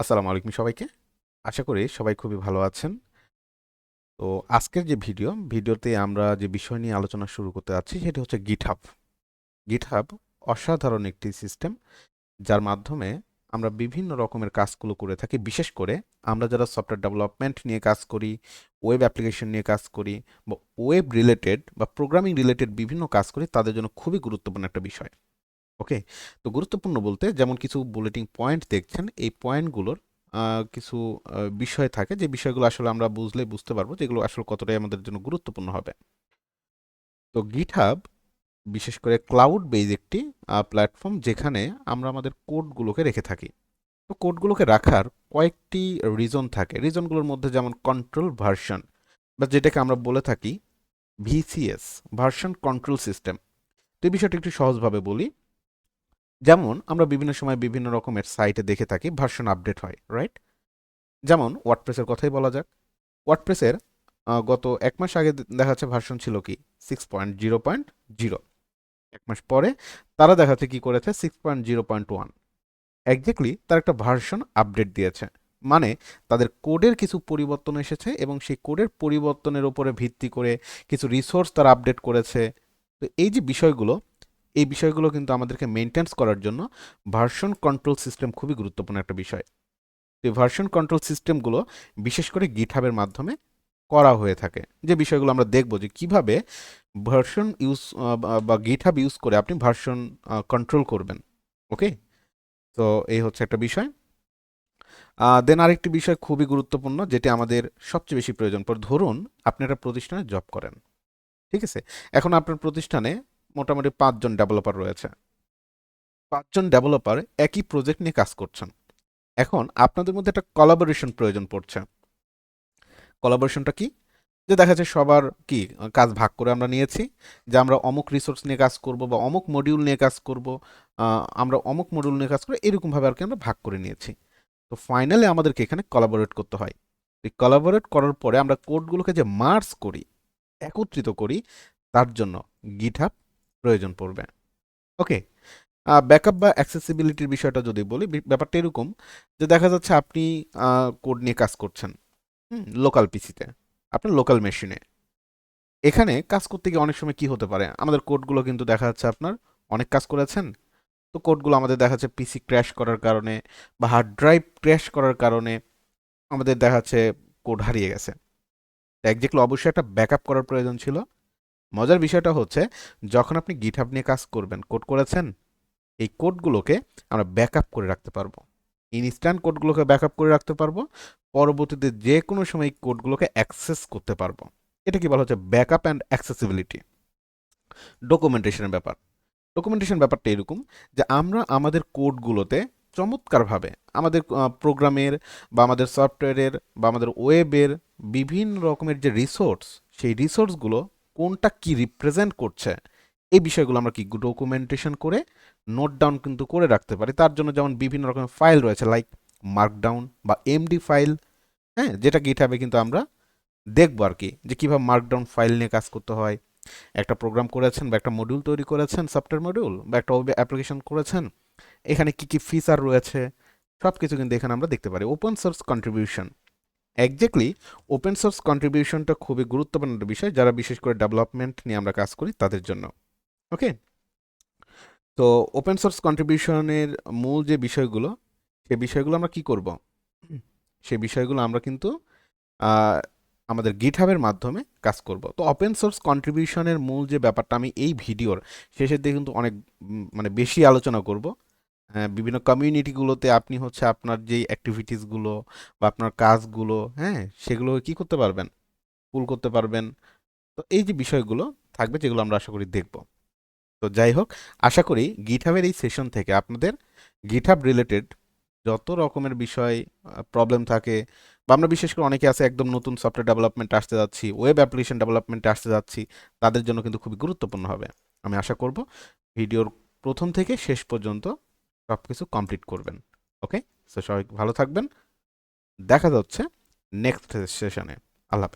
আসসালামু আলাইকুম সবাইকে। আশা করি সবাই খুবই ভালো আছেন। তো আজকের যে ভিডিও, ভিডিওতে আমরা যে বিষয় নিয়ে আলোচনা শুরু করতে যাচ্ছি সেটি হচ্ছে গিটহাব গিটহাব অসাধারণ একটি সিস্টেম, যার মাধ্যমে আমরা বিভিন্ন রকমের কাজগুলো করে থাকি। বিশেষ করে আমরা যারা সফটওয়্যার ডেভেলপমেন্ট নিয়ে কাজ করি, ওয়েব অ্যাপ্লিকেশন নিয়ে কাজ করি বা ওয়েব রিলেটেড বা প্রোগ্রামিং রিলেটেড বিভিন্ন কাজ করি, তাদের জন্য খুবই গুরুত্বপূর্ণ একটা বিষয়। ওকে? তো গুরুত্বপূর্ণ বলতে যেমন কিছু বুলেটিং পয়েন্ট দেখছেন, এই পয়েন্টগুলোর কিছু বিষয় থাকে, যে বিষয়গুলো আসলে আমরা বুঝলে বুঝতে পারব যেগুলো আসলে কতটাই আমাদের জন্য গুরুত্বপূর্ণ হবে। তো গিটহাব বিশেষ করে ক্লাউড বেজ একটি প্ল্যাটফর্ম যেখানে আমরা আমাদের কোডগুলোকে রেখে থাকি। তো কোডগুলোকে রাখার কয়েকটি রিজন থাকে। রিজনগুলোর মধ্যে যেমন কন্ট্রোল ভার্সন বা যেটাকে আমরা বলে থাকি ভিসিএস ভার্সন কন্ট্রোল সিস্টেম তো এই বিষয়টা একটু সহজভাবে বলি। যেমন আমরা বিভিন্ন সময় বিভিন্ন রকমের সাইটে দেখে থাকি ভার্সন আপডেট হয় রাইট যেমন ওয়ার্ডপ্রেসের কথাই বলা যাক। ওয়ার্ডপ্রেসের গত এক মাস আগে দেখা যাচ্ছে ভার্সন ছিল কি? Six point zero point zero এক মাস পরে তারা দেখা যাচ্ছে কি করেছে? Six point zero point one exactly তার একটা ভার্সন আপডেট দিয়েছে। মানে তাদের কোডের কিছু পরিবর্তন এসেছে এবং সেই কোডের পরিবর্তনের উপরে ভিত্তি করে কিছু রিসোর্স তারা আপডেট করেছে। তো এই যে বিষয়গুলো এই বিষয়গুলো কিন্তু আমাদেরকে মেনটেন্স করার জন্য ভার্সন কন্ট্রোল সিস্টেম খুবই গুরুত্বপূর্ণ একটা বিষয়। তো ভার্সন কন্ট্রোল সিস্টেমগুলো বিশেষ করে গিটহাবের মাধ্যমে করা হয়ে থাকে। যে বিষয়গুলো আমরা দেখব যে কীভাবে ভার্সন ইউজ বা গিটহাব ইউজ করে আপনি ভার্সন কন্ট্রোল করবেন। ওকে তো এই হচ্ছে একটা বিষয়। দেন আরেকটি বিষয় খুবই গুরুত্বপূর্ণ যেটি আমাদের সবচেয়ে বেশি প্রয়োজন। পড়ে ধরুন, আপনি একটা প্রতিষ্ঠানে জব করেন। ঠিক আছে? এখন আপনার প্রতিষ্ঠানে মোটামুটি পাঁচজন ডেভেলপার রয়েছে। পাঁচজন ডেভেলপার একই প্রজেক্ট নিয়ে কাজ করছেন। এখন আপনাদের মধ্যে একটা কলাবোরেশন প্রয়োজন পড়ছে। কলাবোরেশনটা কি? যে দেখা যাচ্ছে সবার কি, কাজ ভাগ করে আমরা নিয়েছি, যে আমরা অমুক রিসোর্স নিয়ে কাজ করব বা অমুক মডিউল নিয়ে কাজ করব আমরা অমুক মডিউল নিয়ে কাজ করব এরকমভাবে আর কি আমরা ভাগ করে নিয়েছি। তো ফাইনালি আমাদেরকে এখানে কলাবোরেট করতে হয়। এই কলাবোরেট করার পরে আমরা কোডগুলোকে যে মার্স করি, একত্রিত করি, তার জন্য গিটহাব প্রয়োজন পড়বে। ওকে ব্যাকআপ বা অ্যাক্সেসিবিলিটির বিষয়টা যদি বলি ব্যাপারটা এরকম যে দেখা যাচ্ছে আপনি কোড নিয়ে কাজ করছেন লোকাল পিসিতে, আপনার লোকাল মেশিনে। এখানে কাজ করতে গিয়ে অনেক সময় কি হতে পারে? আমাদের কোডগুলো কিন্তু দেখা যাচ্ছে আপনার অনেক কাজ করেছেন, তো কোডগুলো আমাদের দেখা যাচ্ছে পিসি ক্র্যাশ করার কারণে বা হার্ড ড্রাইভ ক্র্যাশ করার কারণে আমাদের দেখা যাচ্ছে কোড হারিয়ে গেছে। একজ্যাক্টলি অবশ্যই একটা ব্যাকআপ করার প্রয়োজন ছিল। মজার বিষয়টা হচ্ছে, যখন আপনি গিটহাব নিয়ে কাজ করবেন কোড করেছেন, এই কোডগুলোকে আমরা ব্যাকআপ করে রাখতে পারব। ইনস্ট্যান্ট কোডগুলোকে ব্যাকআপ করে রাখতে পারব। পরবর্তীতে যে কোনো সময় এই কোডগুলোকে অ্যাক্সেস করতে পারব। এটা কি বলা হচ্ছে? ব্যাকআপ অ্যান্ড অ্যাক্সেসিবিলিটি ডকুমেন্টেশনের ব্যাপার। ডকুমেন্টেশন ব্যাপারটা এরকম যে আমরা আমাদের কোডগুলোতে চমৎকারভাবে আমাদের প্রোগ্রামের বা আমাদের সফটওয়্যারের বা আমাদের ওয়েবের বিভিন্ন রকমের যে রিসোর্স সেই রিসোর্সগুলো কোনটা কি রিপ্রেজেন্ট করছে, এই বিষয়গুলো আমরা কি ডকুমেন্টেশন করে নোট ডাউন কিন্তু করে রাখতে পারি। তার জন্য যেমন বিভিন্ন রকমের ফাইল রয়েছে লাইক মার্কডাউন বা এমডি ফাইল হ্যাঁ যেটা গিটহাবে কিন্তু আমরা দেখব আর কি, যে কীভাবে মার্কডাউন ফাইল নিয়ে কাজ করতে হয়। একটা প্রোগ্রাম করেছেন বা একটা মডিউল তৈরি করেছেন সফটওয়্যার মডিউল বা একটা অ্যাপ্লিকেশন করেছেন, এখানে কি কি ফিচার রয়েছে সব কিছু কিন্তু এখানে আমরা দেখতে পারি। Open source contribution exactly open source কন্ট্রিবিউশনটা খুবই গুরুত্বপূর্ণ একটা বিষয়, যারা বিশেষ করে ডেভেলপমেন্ট নিয়ে আমরা কাজ করি তাদের জন্য। ওকে তো ওপেন সোর্স কন্ট্রিবিউশনের মূল যে বিষয়গুলো, সে বিষয়গুলো আমরা কি করব? সেই বিষয়গুলো আমরা কিন্তু আমাদের গিটহাবের মাধ্যমে কাজ করব। তো ওপেন সোর্স কন্ট্রিবিউশনের মূল যে ব্যাপারটা আমি এই ভিডিওর শেষের দিকে কিন্তু অনেক মানে বেশি আলোচনা করব। হ্যাঁ, বিভিন্ন কমিউনিটিগুলোতে আপনি হচ্ছে আপনার যেই অ্যাক্টিভিটিসগুলো বা আপনার কাজগুলো হ্যাঁ সেগুলো কি করতে পারবেন? পুল করতে পারবেন। তো এই যে বিষয়গুলো থাকবে যেগুলো আমরা আশা করি দেখব। তো যাই হোক আশা করি গিটহাবের এই সেশন থেকে আপনাদের গিটহাব রিলেটেড যত রকমের বিষয় প্রবলেম থাকে বা আমরা বিশেষ করে অনেকে আছে একদম নতুন সফটওয়্যার ডেভেলপমেন্ট আসতে যাচ্ছি ওয়েব অ্যাপ্লিকেশন ডেভেলপমেন্টে আসতে যাচ্ছি তাদের জন্য কিন্তু খুবই গুরুত্বপূর্ণ হবে। আমি আশা করব ভিডিওর প্রথম থেকে শেষ পর্যন্ত সব কিছু কমপ্লিট করবেন ওকে সো সবাই ভালো থাকবেন। দেখা যাচ্ছে নেক্সট সেশনে আল্লাহ।